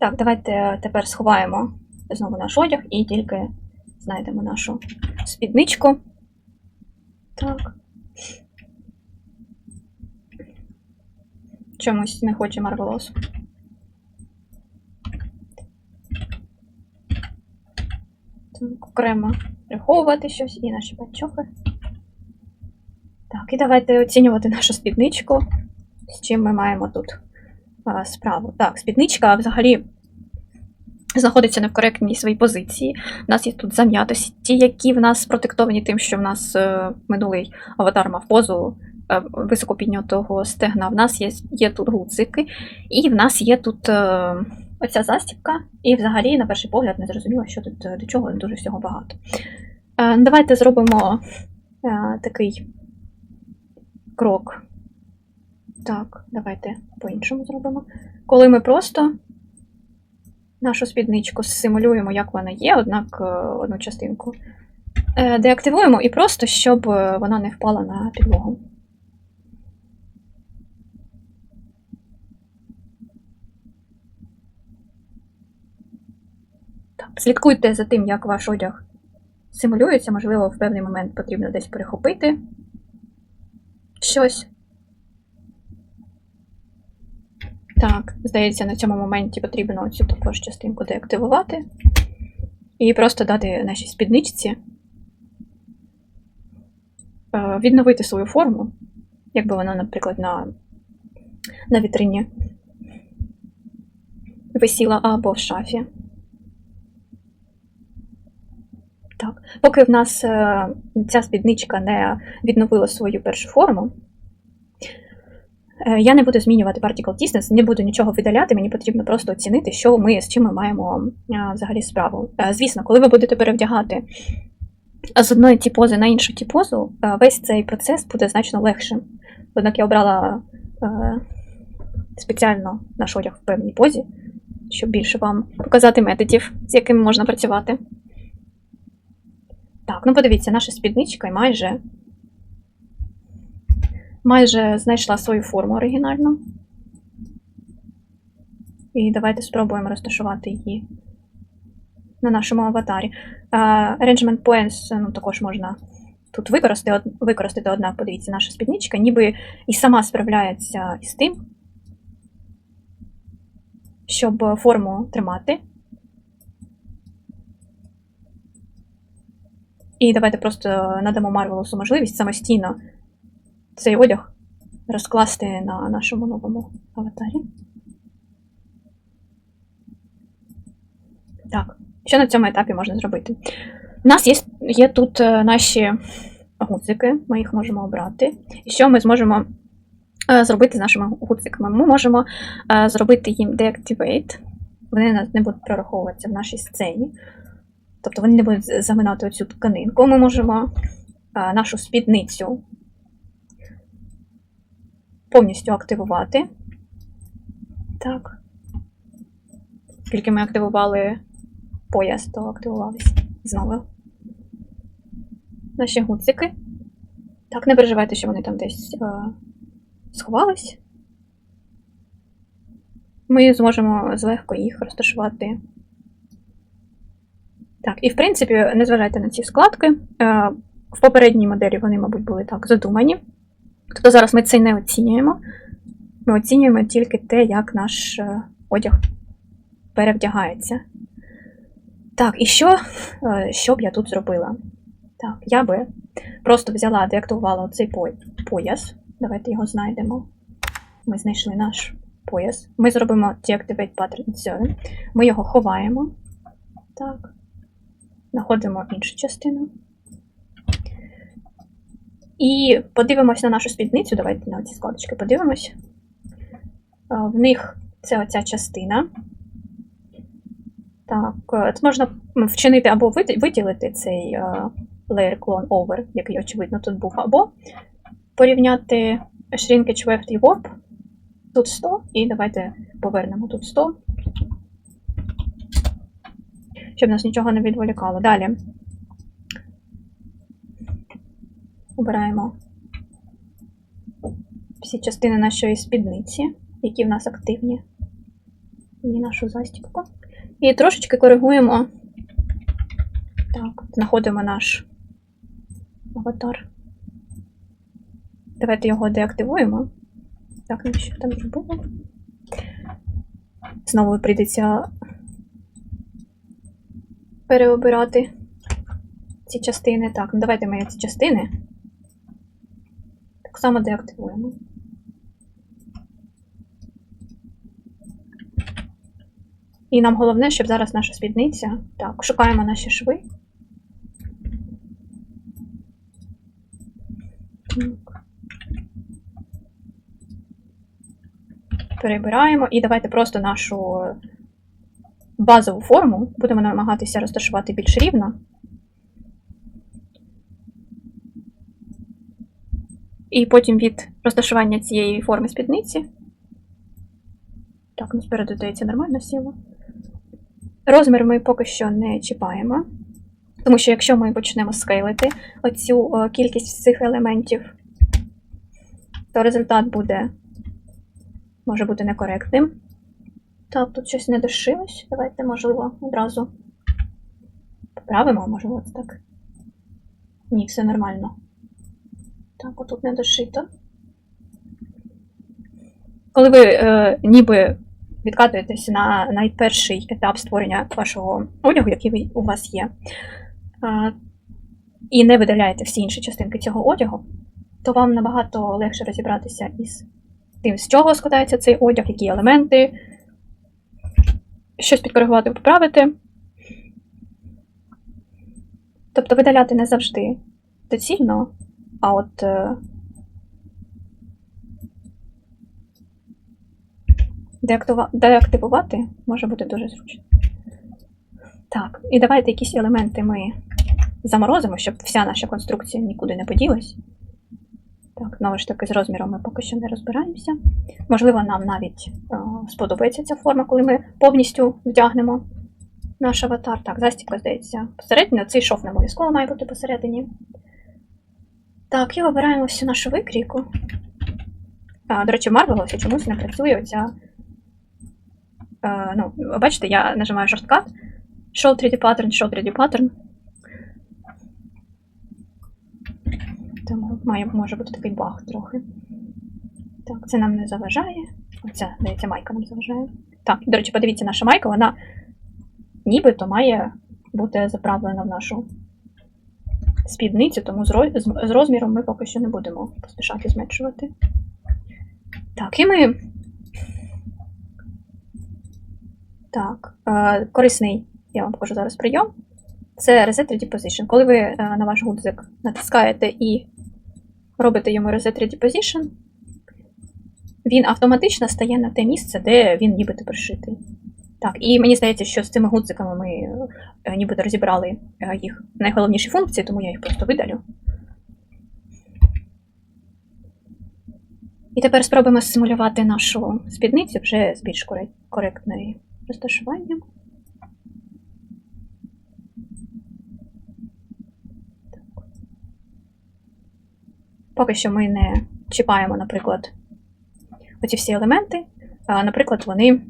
Так, давайте тепер сховаємо знову наш одяг і тільки знайдемо нашу спідничку. Так. Чомусь не хоче Марвелос. Так, окремо приховувати щось і наші панчохи. Так, і давайте оцінювати нашу спідничку, з чим ми маємо тут справу. Так, спідничка взагалі знаходиться не в коректній своїй позиції. У нас є тут зам'ятості, які в нас протектовані тим, що в нас е, минулий аватар мав позу е, високо піднятого стегна. В нас є, є тут гуцики, і в нас є тут е, оця застібка. І взагалі, на перший погляд, не зрозуміло, що тут е, до чого дуже всього багато. Е, давайте зробимо е, такий крок. Так, давайте по-іншому зробимо. Коли ми просто нашу спідничку симулюємо, як вона є, однак е, одну частинку е, деактивуємо і просто, щоб е, вона не впала на підлогу. Так, слідкуйте за тим, як ваш одяг симулюється, можливо, в певний момент потрібно десь перехопити щось. Так, здається, на цьому моменті потрібно цю також частинку деактивувати. І просто дати нашій спідничці е, відновити свою форму, якби вона, наприклад, на, на вітрині висіла або в шафі. Так, поки в нас е, ця спідничка не відновила свою першу форму, Я не буду змінювати particle distance, не буду нічого видаляти, мені потрібно просто оцінити, що ми з чим ми маємо взагалі справу. Е, Звісно, коли ви будете перевдягати з одної ті пози на іншу ті позу, е, весь цей процес буде значно легшим. Однак я обрала е, спеціально наш одяг в певній позі, щоб більше вам показати методів, з якими можна працювати. Так, ну подивіться, наша спідничка майже майже знайшла свою форму оригінальну. І давайте спробуємо розташувати її на нашому аватарі. Uh, Arrangement Points ну, також можна тут використати, використати, однак, подивіться, наша спідничка, ніби і сама справляється із тим, щоб форму тримати. І давайте просто надамо Марвелосу можливість самостійно цей одяг розкласти на нашому новому аватарі. Так, що на цьому етапі можна зробити? У нас є, є тут е, наші гудзики, ми їх можемо обрати. І що ми зможемо е, зробити з нашими гудзиками? Ми можемо е, зробити їм deactivate. Вони не будуть прораховуватися в нашій сцені. Тобто вони не будуть заминати оцю тканинку. Ми можемо нашу спідницю повністю активувати. Так. Тільки ми активували пояс, то активувалися знову. Наші гудзики. Так, не переживайте, що вони там десь е, сховались. Ми зможемо злегко їх розташувати. Так, і в принципі, не зважайте на ці складки. Е, в попередній моделі вони, мабуть, були так задумані. Тобто зараз ми це не оцінюємо. Ми оцінюємо тільки те, як наш е, одяг перевдягається. Так, і що, е, що б я тут зробила? Так, я би просто взяла, деактувала цей пояс. Давайте його знайдемо. Ми знайшли наш пояс. Ми зробимо Deactivate Pattern Zone. Ми його ховаємо. Так. Знаходимо іншу частину. І подивимось на нашу спідницю. Давайте на ці складочки подивимось. В них це оця частина. Так, е, тут можна вчинити або виділити цей е, layer clone over, який, очевидно, тут був, або порівняти shrinkage weft і warp. Тут 100, і давайте повернемо тут 100. Щоб нас нічого не відволікало. Далі. Обираємо всі частини нашої спідниці, які в нас активні. ні нашу застібку. І трошечки коригуємо. Так, знаходимо наш аватар. Давайте його деактивуємо. Так, ну що там вже було? Знову прийдеться переобирати ці частини. Так, ну давайте ми ці частини само деактивуємо. І нам головне, щоб зараз наша спідниця. Так, шукаємо наші шви. Перебираємо і давайте просто нашу базову форму будемо намагатися розташувати більш рівно. І потім від розташування цієї форми спідниці. Так, ну спереду здається нормально сіло. Розмір ми поки що не чіпаємо. Тому що якщо ми почнемо скейлити оцю кількість цих елементів, то результат буде може бути некоректним. Так, тут щось не дошилось. Давайте, можливо, одразу поправимо, може, ось так. Ні, все нормально. Так, отут не дошито. Коли ви е, ніби відкатуєтесь на найперший етап створення вашого одягу, який у вас є, е, і не видаляєте всі інші частинки цього одягу, то вам набагато легше розібратися із тим, з чого складається цей одяг, які елементи, щось підкоригувати, поправити. Тобто видаляти не завжди доцільно, а от е, деактивувати може бути дуже зручно. Так, і давайте якісь елементи ми заморозимо, щоб вся наша конструкція нікуди не поділась. Так, знову ж таки, з розміром ми поки що не розбираємося. Можливо, нам навіть е, сподобається ця форма, коли ми повністю вдягнемо наш аватар. Так, застібка, здається, посередині. Цей шов не обов'язково має бути посередині. Так, і вибираємо всю нашу викрійку. А, до речі, Marvelous чомусь не працює оця. Е, ну, бачите, я нажимаю шорткат. Show 3D pattern, show 3D pattern. Тому має, може бути такий баг трохи. Так, це нам не заважає. Оця, здається, майка нам заважає. Так, до речі, подивіться, наша майка, вона нібито має бути заправлена в нашу спідницю, тому з, роз- з- з розміром ми поки що не будемо поспішати зменшувати. Так, і ми. Так, е, корисний, я вам покажу зараз прийом. Це Reset Ready Position. Коли ви е, на ваш гудзик натискаєте і робите йому Reset Ready Position, він автоматично стає на те місце, де він нібито пришитий. Так, і мені здається, що з цими гудзиками ми е, нібито розібрали е, їх найголовніші функції, тому я їх просто видалю. І тепер спробуємо симулювати нашу спідницю вже з більш коре- коректною розташуванням. Поки що ми не чіпаємо, наприклад, оці всі елементи. Наприклад, вони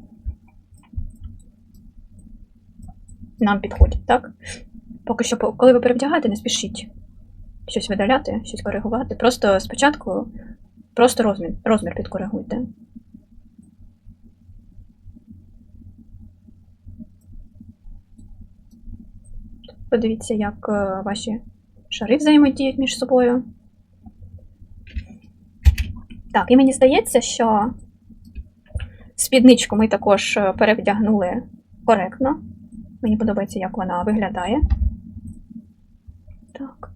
нам підходять, так? Поки що, коли ви перевдягаєте, не спішіть щось видаляти, щось коригувати. Просто спочатку просто розмір, розмір підкоригуйте. Подивіться, як е, ваші шари взаємодіють між собою. Так, і мені здається, що спідничку ми також е, перевдягнули коректно. Мені подобається, як вона виглядає. Так.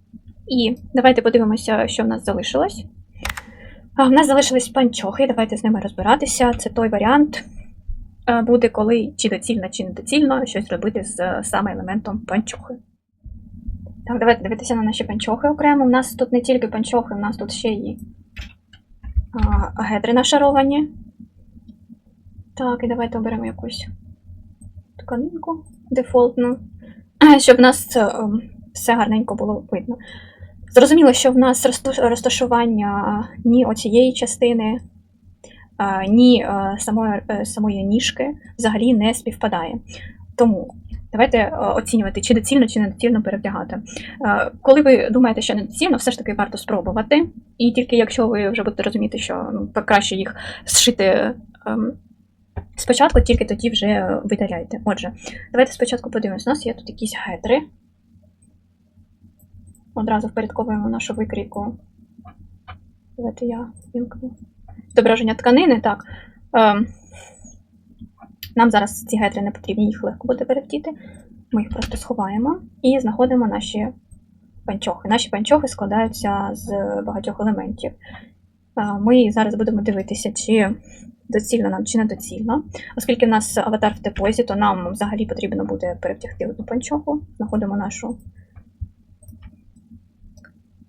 І давайте подивимося, що в нас залишилось. А, в нас залишились панчохи, давайте з ними розбиратися. Це той варіант е, буде, коли чи доцільно, чи недоцільно щось робити з е, саме елементом панчохи. Так, давайте дивитися на наші панчохи окремо. У нас тут не тільки панчохи, у нас тут ще а, гедри нашаровані. Так, і давайте оберемо якусь тканинку дефолтну, щоб в нас е, ем, все гарненько було видно. Зрозуміло, що в нас розташування ні оцієї частини, е, ні е, самої, е, самої ніжки взагалі не співпадає. Тому давайте е, оцінювати, чи доцільно, чи недоцільно перевдягати. Е, Коли ви думаєте, що недоцільно, все ж таки варто спробувати. І тільки якщо ви вже будете розуміти, що ну, краще їх зшити ем, спочатку, тільки тоді вже видаляйте. Отже, давайте спочатку подивимось. У нас є тут якісь гетри. Одразу впорядковуємо нашу викрійку. Давайте я вімкну. Зображення тканини, так. Ем, нам зараз ці гетри не потрібні, їх легко буде перевдіти. Ми їх просто сховаємо і знаходимо наші панчохи. Наші панчохи складаються з багатьох елементів. Е, Ми зараз будемо дивитися, чи доцільно нам, чи не доцільно. Оскільки в нас аватар в депозі, то нам взагалі потрібно буде перевдягти одну панчоху. Знаходимо нашу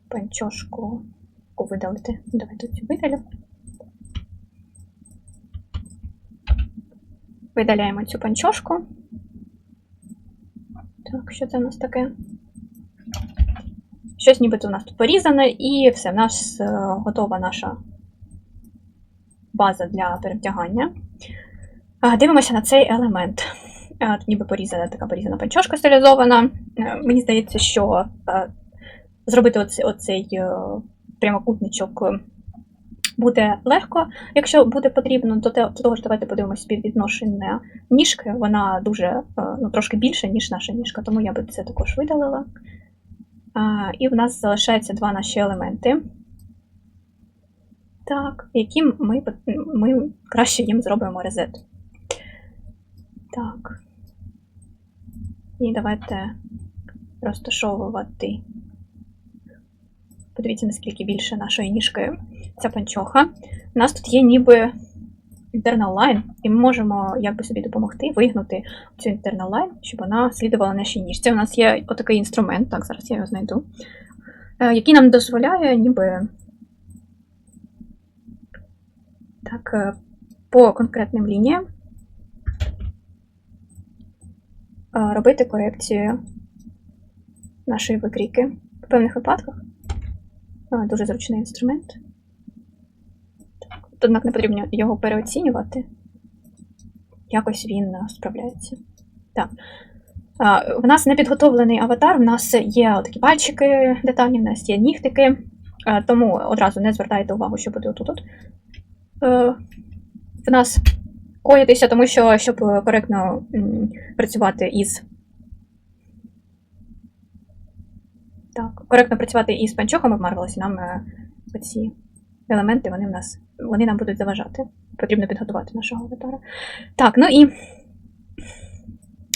панчошку. Яку видалити. Давайте цю видалю. Видаляємо цю панчошку. Так, що це в нас таке? Щось нібито у нас тут порізане, і все, в нас е, готова наша база для перевдягання. Дивимося на цей елемент. Ніби порізана така порізана панчошка стилізована. Е, Мені здається, що е, зробити оцей, оцей прямокутничок буде легко. Якщо буде потрібно, то того ж давайте подивимося співвідношення ніжки. Вона дуже е, ну, трошки більше, ніж наша ніжка, тому я би це також видалила. І в нас залишається два наші елементи. Так, які ми, ми краще їм зробимо резет. Так. І давайте розташовувати. Подивіться, наскільки більше нашої ніжки ця панчоха. У нас тут є ніби internal line, і ми можемо якби собі допомогти вигнути цю internal line, щоб вона слідувала нашій ніжці. У нас є отакий інструмент, так, зараз я його знайду, е, який нам дозволяє ніби так, е, по конкретним лініям е, робити корекцію нашої викрійки. В певних випадках Е, дуже зручний інструмент. Так, Однак не потрібно його переоцінювати. Якось він е, справляється. Так. В нас не підготовлений аватар, в нас є такі пальчики детальні, в нас є нігтики, тому одразу не звертайте увагу, що буде отут. Е, В нас коїтися, тому що, щоб коректно працювати із. Так, коректно працювати із панчохами в Марвелосі, нам е, ці елементи вони в нас вони нам будуть заважати. Потрібно підготувати нашого аватара. Так, ну і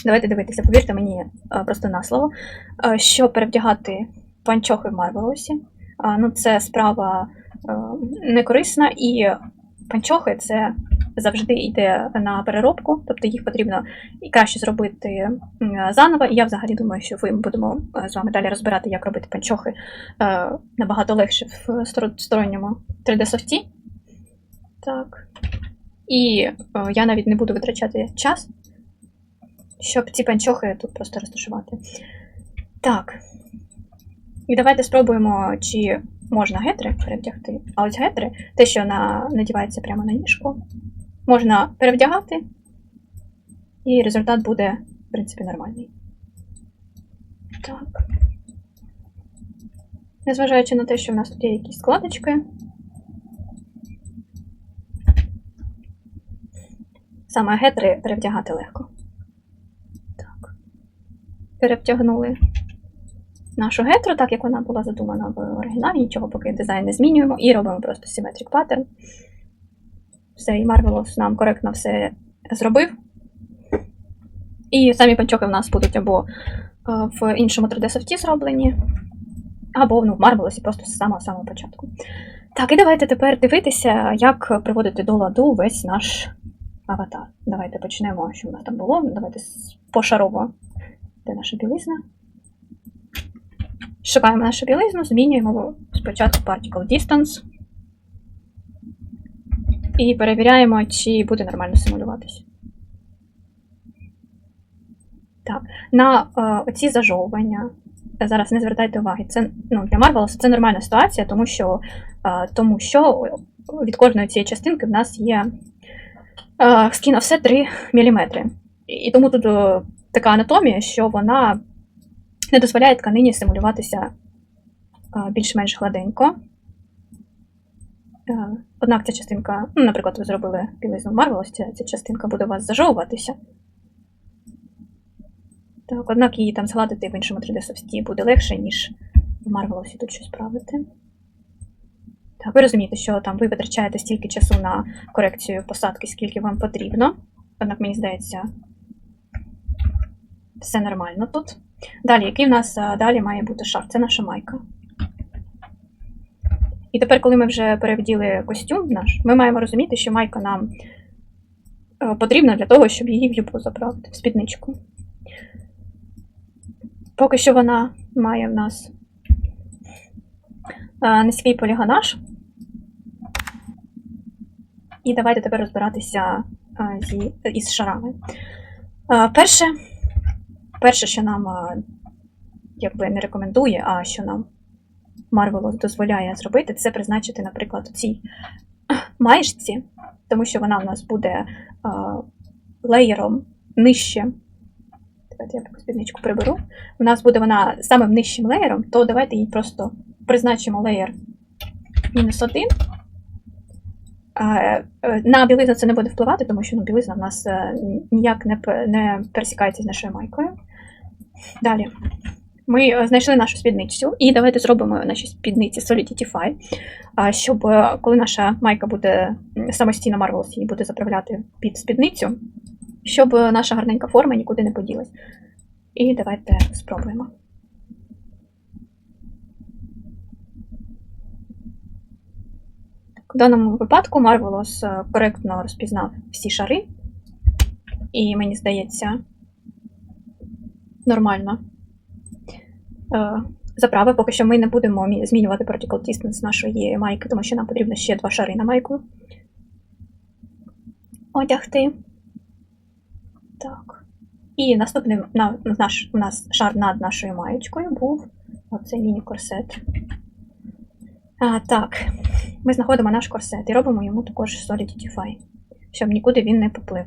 давайте дивитися, повірте мені е, просто на слово, е, що перевдягати панчохи в Марвелосі. е, Ну, це справа е, некорисна, і панчохи це завжди йде на переробку, тобто їх потрібно і краще зробити заново. І я взагалі думаю, що ви будемо е, з вами далі розбирати, як робити панчохи е, набагато легше в сторонньому 3D-софті. Так. І е, я навіть не буду витрачати час, щоб ці панчохи тут просто розташувати. Так. І давайте спробуємо, чи можна гетри перевдягти. А ось гетри, те, що на, надівається прямо на ніжку, можна перевдягати, і результат буде, в принципі, нормальний. Так. Незважаючи на те, що в нас тут є якісь складочки. Саме гетри перевдягати легко. Так. Перевтягнули нашу гетру, так як вона була задумана в оригіналі, нічого поки дизайн не змінюємо, і робимо просто symmetric pattern. Все, і Marvelous нам коректно все зробив. І самі панчохи в нас будуть або е, в іншому 3D-софті зроблені, або ну, в Marvelous просто з самого самого початку. Так, і давайте тепер дивитися, як приводити до ладу весь наш аватар. Давайте почнемо, що в нас там було. Давайте пошарово. Де наша білизна? Шукаємо нашу білизну, змінюємо спочатку particle distance. І перевіряємо, чи буде нормально симулюватися. Так, на е, оці зажовування. е, Зараз не звертайте уваги. Це ну, для Marvelous це нормальна ситуація, тому що, е, тому що від кожної цієї частинки в нас є е, скін все 3 мм. І тому тут е, така анатомія, що вона не дозволяє тканині симулюватися більш-менш гладенько. Е, Однак ця частинка, ну, наприклад, ви зробили білизну Marvelous, ця, ця частинка буде у вас зажовуватися. Так, однак її там згладити в іншому 3D софті буде легше, ніж в Marvelous тут щось правити. Так, ви розумієте, що там ви витрачаєте стільки часу на корекцію посадки, скільки вам потрібно. Однак, мені здається, все нормально тут. Далі, який в нас далі має бути шар? Це наша майка. І тепер, коли ми вже перевділи костюм наш, ми маємо розуміти, що майка нам е, потрібна для того, щоб її в юбку заправити, в спідничку. Поки що вона має в нас е, низький полігонаж. І давайте тепер розбиратися е, із шарами. Е, Перше, перше, що нам е, якби не рекомендує, а що нам Marvelous дозволяє зробити, це призначити, наприклад, цій маєчці, тому що вона в нас буде е, леєром нижче. Давайте я таку спідничку приберу. У нас буде вона самим нижчим леєром, то давайте їй просто призначимо леєр мінус 1. Е, На білизну це не буде впливати, тому що ну, білизна в нас ніяк не пересікається з нашою майкою. Далі. Ми е, знайшли нашу спідницю, і давайте зробимо наші спідниці Solidify, щоб е, коли наша майка буде самостійно Marvelous її буде заправляти під спідницю, щоб е, наша гарненька форма нікуди не поділась. І давайте спробуємо. В даному випадку Marvelous коректно розпізнав всі шари, і мені здається, нормально е, заправи. Поки що ми не будемо змінювати Particle Distance нашої майки, тому що нам потрібно ще два шари на майку одягти. Так. І наступний на, наш, у нас шар над нашою маєчкою був оцей міні-корсет. Так, ми знаходимо наш корсет і робимо йому також Solidify, щоб нікуди він не поплив.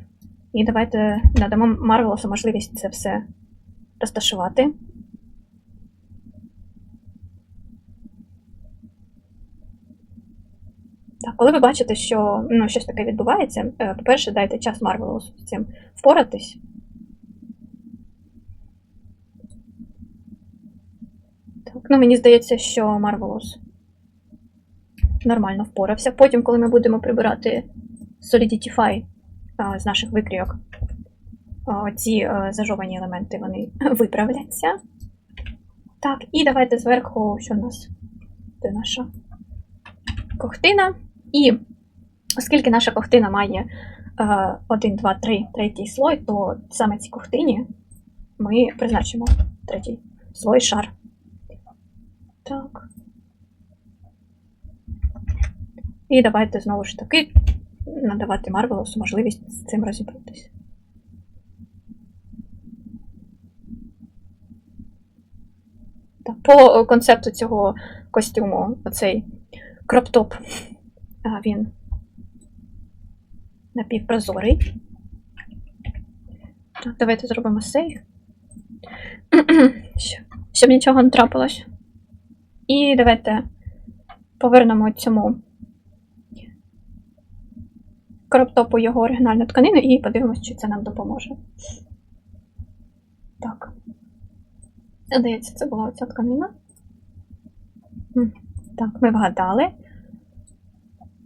І давайте надамо Марвелосу можливість це все розташувати. Так, коли ви бачите, що ну, щось таке відбувається, е, по-перше, дайте час Марвелосу з цим впоратись. Так, ну мені здається, що Марвелос нормально впорався. Потім, коли ми будемо прибирати Solidify з наших викрійок, ці зажовані елементи вони виправляться. Так, і давайте зверху, що в нас? Де наша кохтина. І оскільки наша кохтина має 1, 2, 3, третій слой, то саме цій кохтині ми призначимо третій слой шар. Так. І давайте знову ж таки надавати Марвелосу можливість з цим розібратися. По концепту цього костюму, оцей кроптоп, він напівпрозорий. Так, давайте зробимо сейв. Щоб нічого не трапилось. І давайте повернемо цьому кроптопу його оригінальну тканину і подивимось, чи це нам допоможе. Так. Здається, це була оця тканина. Так, ми вгадали.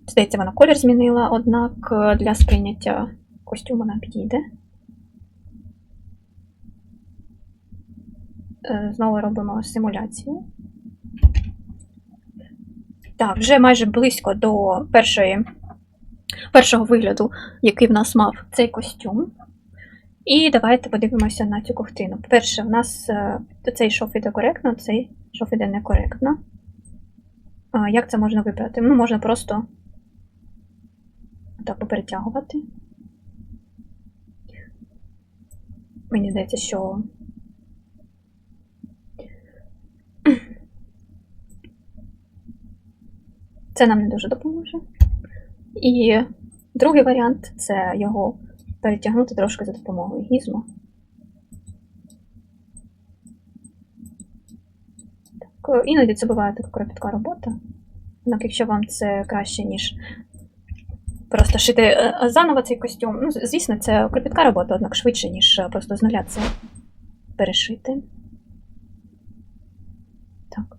Здається, вона колір змінила, однак е, для сприйняття костюму нам підійде. Е, Знову робимо симуляцію. Так, вже майже близько до першої, першого вигляду, який в нас мав цей костюм. І давайте подивимося на цю ковтину. По-перше, в нас е, цей шов іде коректно, цей шов іде некоректно. Як це можна вибрати? Ну, можна просто так поперетягувати. Мені здається, що це нам не дуже допоможе. І другий варіант це його перетягнути трошки за допомогою гізму. Так, е, іноді це буває така кропітка робота. Однак, якщо вам це краще, ніж просто шити е, е, заново цей костюм, ну, звісно, це кропітка робота, однак швидше, ніж просто з нуля це перешити. Так.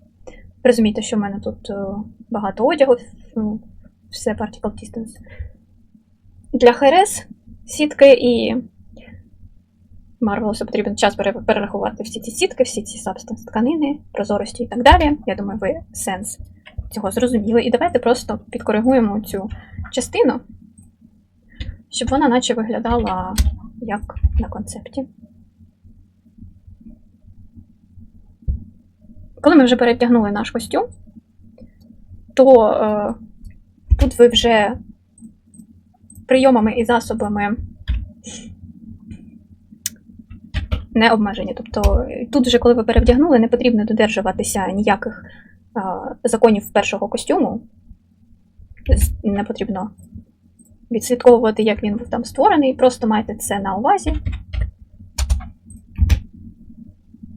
Розумієте, що в мене тут багато одягу, ну, все particle distance. Для ХРС сітки і Марвелосу потрібен час перерахувати всі ці сітки, всі ці сабстанс тканини, прозорості і так далі. Я думаю, ви сенс цього зрозуміли. І давайте просто підкоригуємо цю частину, щоб вона наче виглядала як на концепті. Коли ми вже перетягнули наш костюм, то е, тут ви вже прийомами і засобами не обмежені. Тобто тут вже, коли ви перевдягнули, не потрібно додержуватися ніяких законів першого костюму. Не потрібно відслідковувати, як він був там створений. Просто майте це на увазі.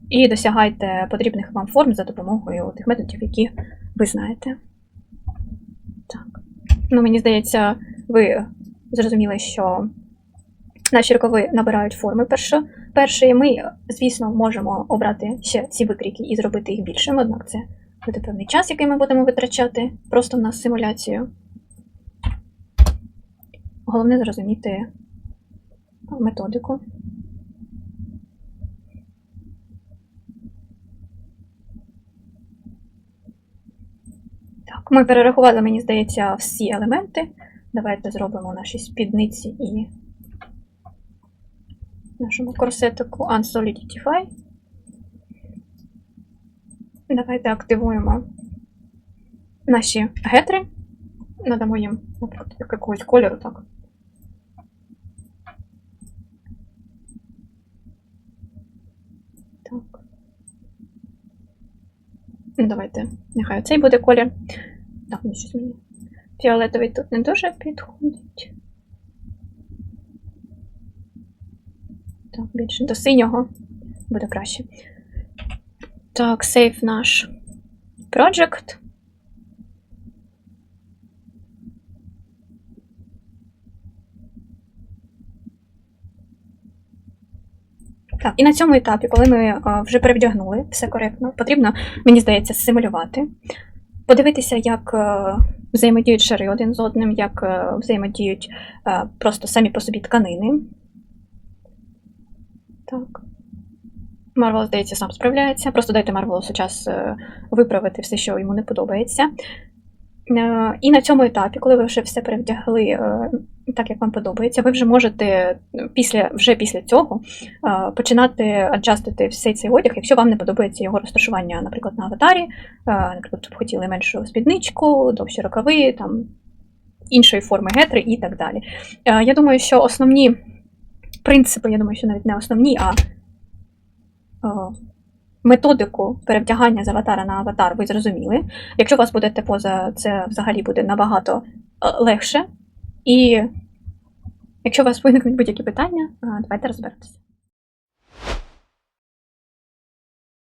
І досягайте потрібних вам форм за допомогою тих методів, які ви знаєте. Так. Ну, мені здається, ви зрозуміли, що наші рукави набирають форми першо, першої. Ми, звісно, можемо обрати ще ці викрійки і зробити їх більшими, однак це буде певний час, який ми будемо витрачати просто на симуляцію. Головне зрозуміти методику. Так, ми перерахували, мені здається, всі елементи. Давайте зробимо наші спідниці і нашому корсетику Unsolidify. Давайте активуємо наші гетри. Надамо їм, якогось кольору, так. Так. Ну, давайте, нехай цей буде колір. Так, ну щось мені. Фіолетовий тут не дуже підходить. Так, більше до синього буде краще. Так, сейф наш project. Так, і на цьому етапі, коли ми вже перевдягнули все коректно, потрібно, мені здається, симулювати, подивитися, як е, взаємодіють шари один з одним, як е, взаємодіють е, просто самі по собі тканини. Так. Марвел, здається, сам справляється. Просто дайте Марвелосу час виправити все, що йому не подобається. Е, І на цьому етапі, коли ви вже все перевдягли е, так, як вам подобається, ви вже можете е, після, вже після цього починати аджастити всей цей одяг, якщо вам не подобається його розташування, наприклад, на аватарі, наприклад, ви б хотіли меншу спідничку, довші рукави, там іншої форми гетри і так далі. Я думаю, що основні принципи, я думаю, що навіть не основні, а методику перевдягання з аватара на аватар ви зрозуміли. Якщо у вас буде типоза, це взагалі буде набагато е, легше. І якщо у вас виникнуть будь-які питання, е, давайте розберемося.